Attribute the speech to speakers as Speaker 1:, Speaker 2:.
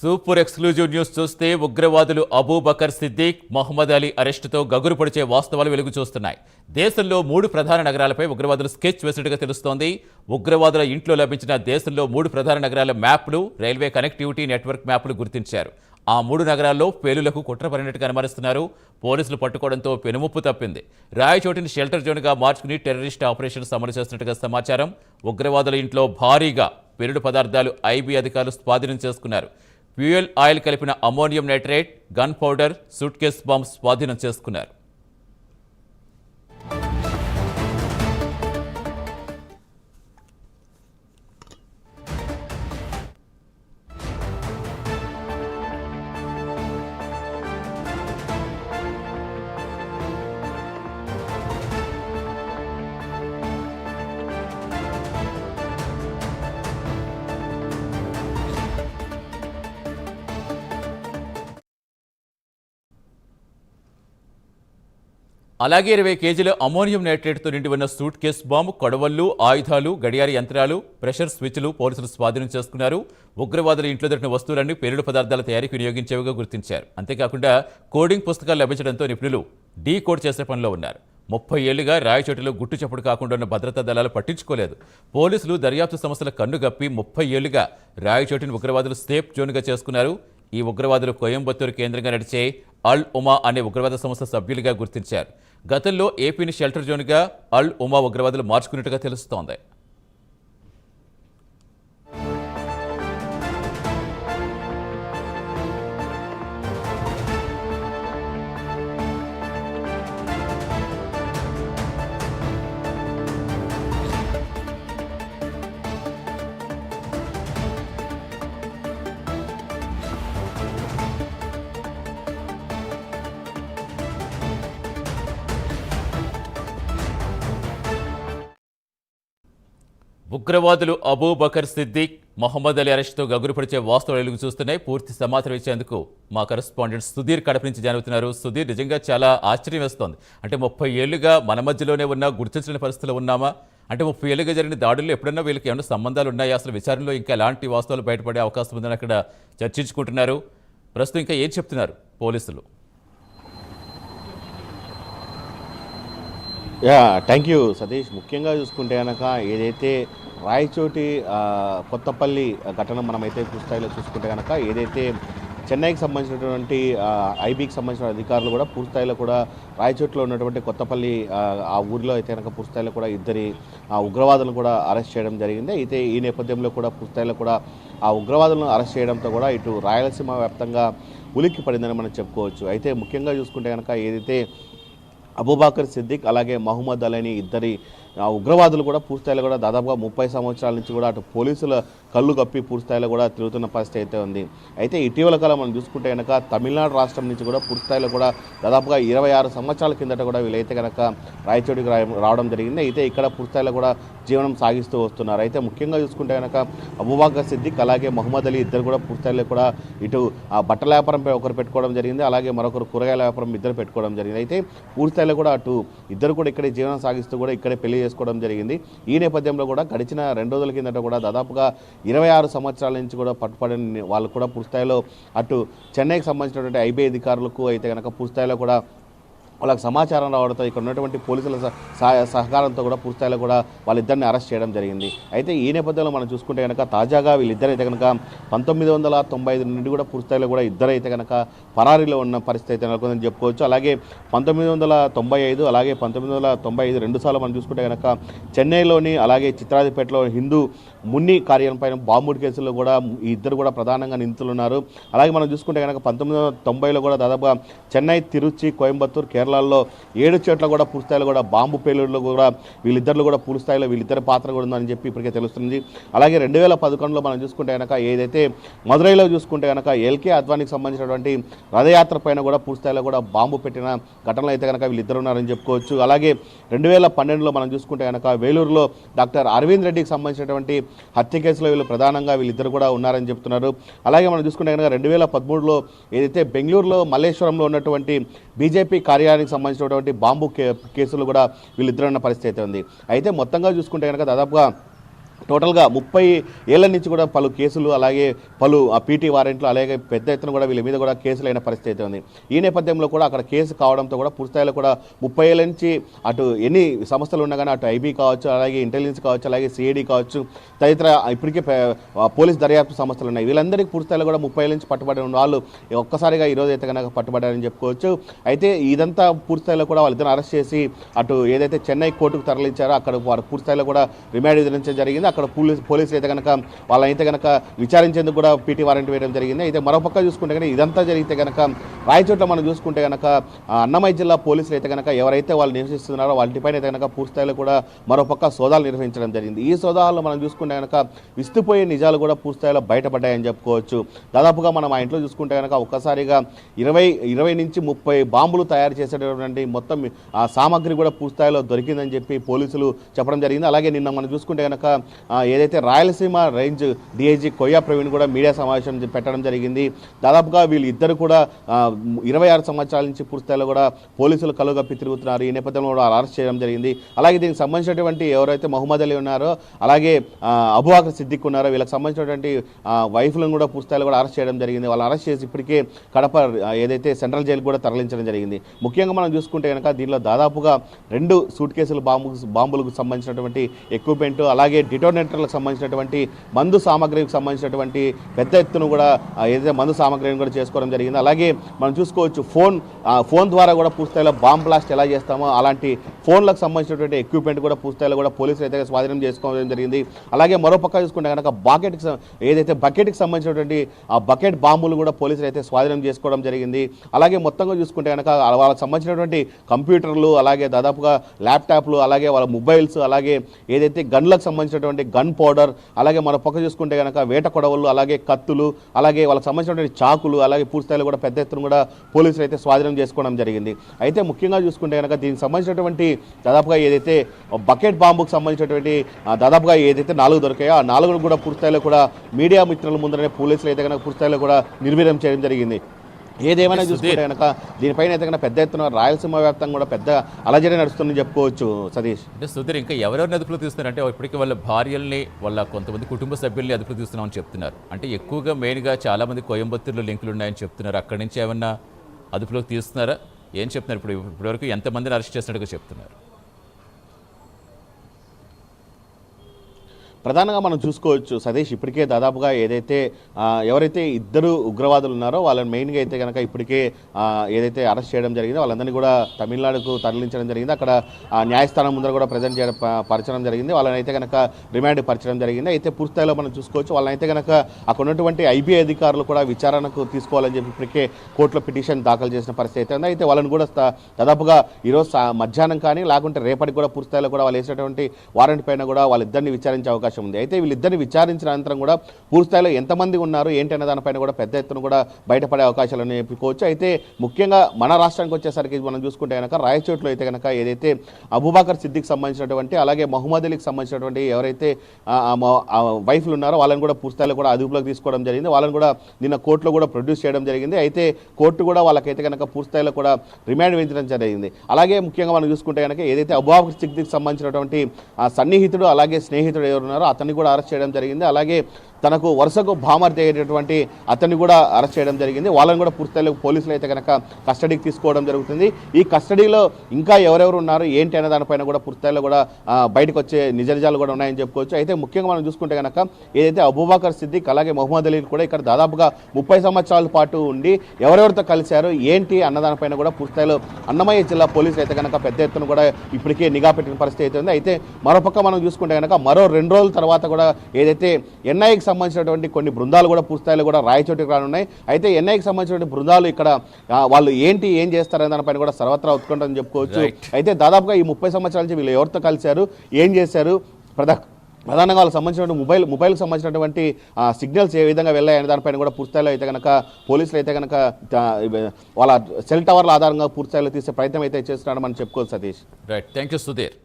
Speaker 1: Super exclusive news చూస్తే ఉగ్రవాదులు అబూ బకర్ సిద్దిక్ మహమ్మద్ అలీ అరెస్టుతో గగురు పొడిచే వాస్తవాలు వెలుగు చూస్తున్నాయి. దేశంలో మూడు ప్రధాన నగరాలపై ఉగ్రవాదులు స్కెచ్ వేసినట్టుగా తెలుస్తోంది. ఉగ్రవాదుల ఇంట్లో లభించిన దేశంలో మూడు ప్రధాన నగరాల మ్యాప్లు రైల్వే కనెక్టివిటీ నెట్వర్క్ మ్యాప్లు గుర్తించారు. ఆ మూడు నగరాల్లో పేలులకు కుట్ర పడినట్టుగా అనుమానిస్తున్నారు. పోలీసులు పట్టుకోవడంతో పెనుముప్పు తప్పింది. రాయచోటిని షెల్టర్ జోన్గా మార్చుకుని టెర్రరిస్ట్ ఆపరేషన్స్ అమలు చేస్తున్నట్టుగా సమాచారం. ఉగ్రవాదుల ఇంట్లో భారీగా పేలుడు పదార్థాలు ఐబీ అధికారులు స్వాధీనం చేసుకున్నారు. ఫ్యూయల్ ఆయిల్ కలిపిన ammonium nitrate gunpowder suitcase bomb స్వాధీనం చేసుకున్నారు. అలాగే ఇరవై కేజీల అమోనియం నైట్రేట్తో నిండి ఉన్న సూట్ కేస్ బాంబు కొడవళ్ళు ఆయుధాలు గడియార యంత్రాలు ప్రెషర్ స్విచ్లు పోలీసులు స్వాధీనం చేసుకున్నారు. ఉగ్రవాదుల ఇంట్లో దొరికిన వస్తువులన్నీ పేలుడు పదార్థాల తయారీకి వినియోగించేవిగా గుర్తించారు. అంతేకాకుండా కోడింగ్ పుస్తకాలు లభించడంతో నిపుణులు డీ కోడ్ చేసే పనిలో ఉన్నారు. ముప్పై ఏళ్ళుగా రాయచోటిలో గుట్టు చప్పుడు కాకుండా ఉన్న భద్రతా దళాలు పట్టించుకోలేదు. పోలీసులు దర్యాప్తు సంస్థల కన్నుగప్పి ముప్పై ఏళ్ళుగా రాయచోటిని ఉగ్రవాదులు సేఫ్ జోన్గా చేసుకున్నారు. ఈ ఉగ్రవాదులు కోయంబత్తూరు కేంద్రంగా నడిచే అల్ ఉమా అనే ఉగ్రవాద సంస్థ సభ్యులుగా గుర్తించారు. గతంలో ఏపీని షెల్టర్ జోన్గా అల్ ఉమా ఉగ్రవాదులు మార్చుకున్నట్టుగా తెలుస్తోంది. ఉగ్రవాదులు అబూ బకర్ సిద్దిక్ మొహమ్మద్ అలీ అరెస్ట్తో గగురుపడిచే వాస్తవాలు వెలుగు చూస్తున్నాయి. పూర్తి సమాచారం ఇచ్చేందుకు మా కరెస్పాండెంట్ సుధీర్ కడప నుంచి జరుగుతున్నారు సుధీర్ నిజంగా చాలా ఆశ్చర్యం వేస్తోంది. అంటే ముప్పై ఏళ్ళుగా మన మధ్యలోనే ఉన్నా గుర్తించని పరిస్థితుల్లో ఉన్నామా? అంటే ముప్పై ఏళ్ళుగా జరిగిన దాడుల్లో ఎప్పుడన్నా వీళ్ళకి ఏమైనా సంబంధాలు ఉన్నాయా? అసలు విచారణలో ఇంకా ఎలాంటి వాస్తవాలు బయటపడే అవకాశం ఉందని అక్కడ చర్చించుకుంటున్నారు. ప్రస్తుతం ఇంకా ఏం చెప్తున్నారు పోలీసులు?
Speaker 2: Yeah thank you Satish. ముఖ్యంగా చూసుకుంటే కనుక ఏదైతే రాయచోటి కొత్తపల్లి ఘటన మనమైతే పూర్తిస్థాయిలో చూసుకుంటే కనుక ఏదైతే చెన్నైకి సంబంధించినటువంటి ఐబీకి సంబంధించిన అధికారులు కూడా పూర్తిస్థాయిలో కూడా రాయచోటిలో ఉన్నటువంటి కొత్తపల్లి ఆ, ఊరిలో అయితే కనుక పూర్తిస్థాయిలో కూడా ఇద్దరి ఆ, ఉగ్రవాదులను కూడా అరెస్ట్ చేయడం జరిగింది. అయితే ఈ నేపథ్యంలో కూడా పూర్తిస్థాయిలో కూడా ఆ ఉగ్రవాదులను అరెస్ట్ చేయడంతో కూడా ఇటు రాయలసీమ వ్యాప్తంగా ఉలిక్కి పడిందని మనం చెప్పుకోవచ్చు. అయితే ముఖ్యంగా చూసుకుంటే కనుక ఏదైతే అబూబాకర్ సిద్దిక్ అలాగే మహమ్మద్ అలీని ఇద్దరి ఆ, ఉగ్రవాదులు కూడా పూర్తిస్థాయిలో కూడా దాదాపుగా ముప్పై సంవత్సరాల నుంచి కూడా అటు పోలీసుల కళ్ళు కప్పి పూర్తిస్థాయిలో కూడా తిరుగుతున్న పరిస్థితి అయితే ఉంది. అయితే ఇటీవల కాలం మనం చూసుకుంటే కనుక తమిళనాడు రాష్ట్రం నుంచి కూడా పూర్తిస్థాయిలో కూడా దాదాపుగా ఇరవై ఆరు సంవత్సరాల కిందట కూడా వీళ్ళైతే కనుక రాయచోటికి రా- రావడం జరిగింది. అయితే ఇక్కడ పూర్తిస్థాయిలో కూడా జీవనం సాగిస్తూ వస్తున్నారు. అయితే ముఖ్యంగా చూసుకుంటే కనుక అబూబాకర్ సిద్దిక్ అలాగే మహమ్మద్ అలీ ఇద్దరు కూడా పూర్తిస్థాయిలో కూడా ఇటు ఆ బట్టల వ్యాపారంపై ఒకరు పెట్టుకోవడం జరిగింది. అలాగే మరొకరు కూరగాయల వ్యాపారం ఇద్దరు పెట్టుకోవడం జరిగింది. అయితే పూర్తిస్థాయిలో కూడా అటు ఇద్దరు కూడా ఇక్కడే జీవనం సాగిస్తూ కూడా ఇక్కడే పెళ్ళి చేసుకోవడం జరిగింది. ఈ నేపథ్యంలో కూడా గడిచిన రెండు రోజుల కిందట కూడా దాదాపుగా ఇరవై ఆరు సంవత్సరాల నుంచి కూడా పట్టుపడిన వాళ్ళు కూడా పూర్తిస్థాయిలో అటు చెన్నైకి సంబంధించినటువంటి ఐబీఐ అధికారులకు అయితే కనుక పూర్తిస్థాయిలో కూడా వాళ్ళకి సమాచారం రావడంతో ఇక్కడ ఉన్నటువంటి పోలీసుల సహాయ సహకారంతో కూడా పూర్తిస్థాయిలో కూడా వాళ్ళిద్దరిని అరెస్ట్ చేయడం జరిగింది. అయితే ఈ నేపథ్యంలో మనం చూసుకుంటే కనుక తాజాగా వీళ్ళిద్దరైతే కనుక పంతొమ్మిది వందల తొంభై ఐదు నుండి కూడా పూర్తిస్థాయిలో కూడా ఇద్దరైతే కనుక పరారీలో ఉన్న పరిస్థితి అయితే నెలకొందని చెప్పుకోవచ్చు. అలాగే పంతొమ్మిది వందల తొంభై ఐదు అలాగే పంతొమ్మిది వందల తొంభై ఐదు రెండు సార్లు మనం చూసుకుంటే కనుక చెన్నైలోని అలాగే చిత్రాదిపేటలో హిందూ మున్ని కార్యం పైన బాంబుడి కేసులో కూడా ఇద్దరు కూడా ప్రధానంగా నిందితులు ఉన్నారు అలాగే మనం చూసుకుంటే కనుక పంతొమ్మిది వందల తొంభైలో కూడా దాదాపుగా చెన్నై తిరుచి కోయంబత్తూర్ కేరళలో ఏడు చోట్ల కూడా పూర్తిస్థాయిలో కూడా బాంబు పేలుడులో కూడా వీళ్ళిద్దరు కూడా పూర్తిస్థాయిలో వీళ్ళిద్దరి పాత్ర కూడా ఉందని చెప్పి ఇప్పటికే తెలుస్తుంది. అలాగే రెండు వేల పదకొండులో మనం చూసుకుంటే కనుక ఏదైతే మదురైలో చూసుకుంటే కనుక ఎల్కే అద్వానికి సంబంధించినటువంటి రథయాత్ర పైన కూడా పూర్తిస్థాయిలో కూడా బాంబు పెట్టిన ఘటనలు అయితే కనుక వీళ్ళిద్దరు ఉన్నారని చెప్పుకోవచ్చు. అలాగే రెండు వేల పన్నెండులో మనం చూసుకుంటే కనుక వేలూరులో డాక్టర్ అరవింద్ రెడ్డికి సంబంధించినటువంటి హత్య కేసులో వీళ్ళు ప్రధానంగా వీళ్ళిద్దరు కూడా ఉన్నారని చెప్తున్నారు. అలాగే మనం చూసుకుంటే కనుక రెండు వేల పదమూడులో ఏదైతే బెంగళూరులో మల్లేశ్వరంలో ఉన్నటువంటి బీజేపీ కార్యాలయానికి సంబంధించినటువంటి బాంబు కే కేసులు కూడా వీళ్ళిద్దరు ఉన్న పరిస్థితి అయితే ఉంది. అయితే మొత్తంగా చూసుకుంటే కనుక దాదాపుగా టోటల్గా ముప్పై ఏళ్ళ నుంచి కూడా పలు కేసులు అలాగే పలు పీటీ వారెంట్లు అలాగే పెద్ద ఎత్తున కూడా వీళ్ళ మీద కూడా కేసులు అయిన పరిస్థితి అయితే ఉంది. ఈ నేపథ్యంలో కూడా అక్కడ కేసు కావడంతో కూడా పూర్తిస్థాయిలో కూడా ముప్పై ఏళ్ళ నుంచి అటు ఎన్ని సంస్థలు ఉన్నా కానీ అటు ఐబీ కావచ్చు అలాగే ఇంటెలిజెన్స్ కావచ్చు అలాగే సిఐడి కావచ్చు తదితర ఇప్పటికే పోలీస్ దర్యాప్తు సంస్థలు ఉన్నాయి. వీళ్ళందరికీ పూర్తిస్థాయిలో కూడా ముప్పై ఏళ్ళ నుంచి పట్టుబడి ఉన్న వాళ్ళు ఒక్కసారిగా ఈరోజు అయితే కనుక పట్టుబడారని చెప్పుకోవచ్చు. అయితే ఇదంతా పూర్తిస్థాయిలో కూడా వాళ్ళిద్దరు అరెస్ట్ చేసి అటు ఏదైతే చెన్నై కోర్టుకు తరలించారో అక్కడ వారు పూర్తిస్థాయిలో కూడా రిమాండ్ విధించడం జరిగింది. అక్కడ పోలీస్ పోలీసులు అయితే కనుక వాళ్ళైతే కనుక విచారించేందుకు కూడా పీటీ వారెంట్ వేయడం జరిగింది. అయితే మరోపక్క చూసుకుంటే కనుక ఇదంతా జరిగితే కనుక రాయచోట్ల మనం చూసుకుంటే కనుక అన్నమయ్య జిల్లా పోలీసులు అయితే కనుక ఎవరైతే వాళ్ళు నివసిస్తున్నారో వాటిపైన అయితే కనుక పూర్తిస్థాయిలో కూడా మరోపక్క సోదాలు నిర్వహించడం జరిగింది. ఈ సోదాల్లో మనం చూసుకుంటే కనుక విస్తుపోయే నిజాలు కూడా పూర్తిస్థాయిలో బయటపడ్డాయని చెప్పుకోవచ్చు. దాదాపుగా మనం ఆ ఇంట్లో చూసుకుంటే కనుక ఒక్కసారిగా ఇరవై ఇరవై నుంచి ముప్పై బాంబులు తయారు చేసేటటువంటి మొత్తం ఆ సామాగ్రి కూడా పూర్తిస్థాయిలో దొరికిందని చెప్పి పోలీసులు చెప్పడం జరిగింది. అలాగే నిన్న మనం చూసుకుంటే కనుక ఏదైతే రాయలసీమ రేంజ్ డిఐజీ కొయ్యా ప్రవీణ్ కూడా మీడియా సమావేశం పెట్టడం జరిగింది. దాదాపుగా వీళ్ళు ఇద్దరు కూడా ఇరవై ఆరు సంవత్సరాల నుంచి పూర్తిస్థాయిలో కూడా పోలీసులు కలుగప్పి తిరుగుతున్నారు ఈ నేపథ్యంలో కూడా అరెస్ట్ చేయడం జరిగింది. అలాగే దీనికి సంబంధించినటువంటి ఎవరైతే మహమ్మద్ అలీ ఉన్నారో అలాగే అబువాకర్ సిద్దిక్ ఉన్నారో వీళ్ళకి సంబంధించినటువంటి వైఫ్లను కూడా పూర్తిస్థాయిలో కూడా అరెస్ట్ చేయడం జరిగింది. వాళ్ళు అరెస్ట్ చేసి ఇప్పటికే కడప ఏదైతే సెంట్రల్ జైలు కూడా తరలించడం జరిగింది. ముఖ్యంగా మనం చూసుకుంటే కనుక దీనిలో దాదాపుగా రెండు సూట్ కేసులు బాంబు బాంబులకు సంబంధించినటువంటి ఎక్విప్మెంట్ అలాగే డిటోనేటర్లకు సంబంధించినటువంటి మందు సామాగ్రికి సంబంధించినటువంటి పెద్ద ఎత్తున కూడా ఏదైతే మందు సామాగ్రిని కూడా చేసుకోవడం జరిగింది అలాగే మనం చూసుకోవచ్చు ఫోన్ ఫోన్ ద్వారా కూడా పూర్తిస్థాయిలో బాంబ్ బ్లాస్ట్ ఎలా చేస్తామో అలాంటి ఫోన్లకు సంబంధించినటువంటి ఎక్విప్మెంట్ కూడా పూర్తిస్థాయిలో కూడా పోలీసులు అయితే స్వాధీనం చేసుకోవడం జరిగింది. అలాగే మరో పక్క చూసుకుంటే కనుక బాకెట్కి ఏదైతే బకెట్కి సంబంధించినటువంటి ఆ బకెట్ బాంబులు కూడా పోలీసులు అయితే స్వాధీనం చేసుకోవడం జరిగింది. అలాగే మొత్తంగా చూసుకుంటే కనుక వాళ్ళకి సంబంధించినటువంటి కంప్యూటర్లు అలాగే దాదాపుగా ల్యాప్టాప్లు అలాగే వాళ్ళ మొబైల్స్ అలాగే ఏదైతే గన్లకు సంబంధించినటువంటి గన్ పౌడర్ అలాగే మన పక్క చూసుకుంటే కనుక వేట కొడవలు అలాగే కత్తులు అలాగే వాళ్ళకి సంబంధించినటువంటి చాకులు అలాగే పూర్తిస్థాయిలో కూడా పెద్ద ఎత్తున కూడా పోలీసులు అయితే స్వాధీనం చేసుకోవడం జరిగింది. అయితే ముఖ్యంగా చూసుకుంటే కనుక దీనికి సంబంధించినటువంటి దాదాపుగా ఏదైతే బకెట్ బాంబుకు సంబంధించినటువంటి దాదాపుగా ఏదైతే నాలుగు దొరికాయో ఆ నాలుగు కూడా పూర్తిస్థాయిలో కూడా మీడియా మిత్రుల ముందరనే పోలీసులు అయితే కనుక పూర్తిస్థాయిలో కూడా నిర్వీర్యం చేయడం జరిగింది. ఏదేమైనా చూసుకుంటే కనుక దీనిపైన అయితే కనుక పెద్ద ఎత్తున రాయలసీమ వ్యాప్తంగా కూడా పెద్ద అలజడి నడుస్తుందని చెప్పుకోవచ్చు సతీష్.
Speaker 1: అంటే సుధీర్ ఇంకా ఎవరెవరిని అదుపులో తీస్తున్నారంటే ఇప్పటికీ వాళ్ళ భార్యల్ని వాళ్ళ కొంతమంది కుటుంబ సభ్యుల్ని అదుపులో తీస్తున్నామని చెప్తున్నారు. అంటే ఎక్కువగా మెయిన్గా చాలామంది కోయంబత్తూరులో లింకులు ఉన్నాయని చెప్తున్నారు. అక్కడి నుంచి ఏమన్నా అదుపులోకి తీస్తున్నారా ఏం చెప్తున్నారు? ఇప్పుడు ఇప్పటివరకు ఎంతమందిని అరెస్ట్ చేసినట్టుగా చెప్తున్నారు?
Speaker 2: ప్రధానంగా మనం చూసుకోవచ్చు సతీష్ ఇప్పటికే దాదాపుగా ఏదైతే ఎవరైతే ఇద్దరు ఉగ్రవాదులు ఉన్నారో వాళ్ళని మెయిన్గా అయితే కనుక ఇప్పటికే ఏదైతే అరెస్ట్ చేయడం జరిగిందో వాళ్ళందరినీ కూడా తమిళనాడుకు తరలించడం జరిగింది. అక్కడ న్యాయస్థానం ముందర కూడా ప్రజెంట్ చేయడం పరచడం జరిగింది. వాళ్ళని అయితే కనుక రిమాండ్ పరచడం జరిగింది. అయితే పూర్తిస్థాయిలో మనం చూసుకోవచ్చు వాళ్ళని అయితే కనుక అక్కడ ఉన్నటువంటి ఐబీఐ అధికారులు కూడా విచారణకు తీసుకోవాలని చెప్పి ఇప్పటికే కోర్టులో పిటిషన్ దాఖలు చేసిన పరిస్థితి అయితే ఉంది. అయితే వాళ్ళని కూడా దాదాపుగా ఈరోజు మధ్యాహ్నం కానీ లేకుంటే రేపటికి కూడా పూర్తిస్థాయిలో కూడా వాళ్ళు వేసినటువంటి వారెంట్ పైన కూడా వాళ్ళిద్దరిని విచారించే అవకాశం ఉంది. అయితే వీళ్ళిద్దరిని విచారించిన అనంతరం కూడా పూర్తిస్థాయిలో ఎంతమంది ఉన్నారు ఏంటనే దానిపైన కూడా పెద్ద ఎత్తున కూడా బయటపడే అవకాశాలు చెప్పుకోవచ్చు అయితే ముఖ్యంగా మన రాష్ట్రానికి వచ్చేసరికి మనం చూసుకుంటే కనుక రాయచోట్లో అయితే కనుక ఏదైతే అబూబాకర్ సిద్దికి సంబంధించినటువంటి అలాగే మహమ్మద్ అలీకి సంబంధించినటువంటి ఎవరైతే వైఫ్లు ఉన్నారో వాళ్ళని కూడా పూర్తిస్థాయిలో కూడా అదుపులోకి తీసుకోవడం జరిగింది. వాళ్ళని కూడా నిన్న కోర్టులో కూడా ప్రొడ్యూస్ చేయడం జరిగింది. అయితే కోర్టు కూడా వాళ్ళకైతే కనుక పూర్తిస్థాయిలో కూడా రిమాండ్ వేయించడం జరిగింది. అలాగే ముఖ్యంగా మనం చూసుకుంటే కనుక ఏదైతే అబూబాకర్ సిద్దికి సంబంధించినటువంటి ఆ సన్నిహితుడు అలాగే స్నేహితుడు ఎవరు ఉన్నారో అతన్ని కూడా అరెస్ట్ చేయడం జరిగింది. అలాగే తనకు వరుసకు భామర్తి అయ్యేటటువంటి అతన్ని కూడా అరెస్ట్ చేయడం జరిగింది. వాళ్ళని కూడా పూర్తిస్థాయిలో పోలీసులు అయితే కనుక కస్టడీకి తీసుకోవడం జరుగుతుంది. ఈ కస్టడీలో ఇంకా ఎవరెవరు ఉన్నారు ఏంటి అనే దానిపైన కూడా పూర్తిస్థాయిలో కూడా బయటకు వచ్చే నిజ నిజాలు కూడా ఉన్నాయని చెప్పుకోవచ్చు. అయితే ముఖ్యంగా మనం చూసుకుంటే కనుక ఏదైతే అబూబాకర్ సిద్దిక్ అలాగే మొహమ్మద్ అలీ కూడా ఇక్కడ దాదాపుగా ముప్పై సంవత్సరాల పాటు ఉండి ఎవరెవరితో కలిశారు ఏంటి అన్నదానిపైన కూడా పూర్తిస్థాయిలో అన్నమయ్య జిల్లా పోలీసులు అయితే కనుక పెద్ద ఎత్తున కూడా ఇప్పటికే నిఘా పెట్టిన పరిస్థితి అయితే ఉంది. అయితే మరోపక్క మనం చూసుకుంటే కనుక మరో రెండు రోజుల తర్వాత కూడా ఏదైతే ఎన్ఐకి సంబంధించినటువంటి కొన్ని బృందాలు కూడా పూర్తిస్థాయిలో కూడా రాయచోటికి రానున్నాయి. అయితే ఎన్ఐకి సంబంధించినటువంటి బృందాలు ఇక్కడ వాళ్ళు ఏంటి ఏం చేస్తారనే దానిపైన కూడా సర్వత్రా ఉత్కంఠని చెప్పుకోవచ్చు. అయితే దాదాపుగా ఈ ముప్పై సంవత్సరాల నుంచి వీళ్ళు ఎవరితో కలిశారు ఏం చేశారు ప్రధా ప్రధానంగా వాళ్ళకి సంబంధించిన మొబైల్ మొబైల్కి సంబంధించినటువంటి సిగ్నల్స్ ఏ విధంగా వెళ్ళాయనే దానిపైన కూడా పూర్తిస్థాయిలో అయితే కనుక పోలీసులు అయితే కనుక వాళ్ళ సెల్ టవర్ల ఆధారంగా పూర్తిస్థాయిలో తీసే ప్రయత్నం అయితే చేస్తున్నారని మనం చెప్పుకోవచ్చు Satish.
Speaker 1: Right thank you Sudheer.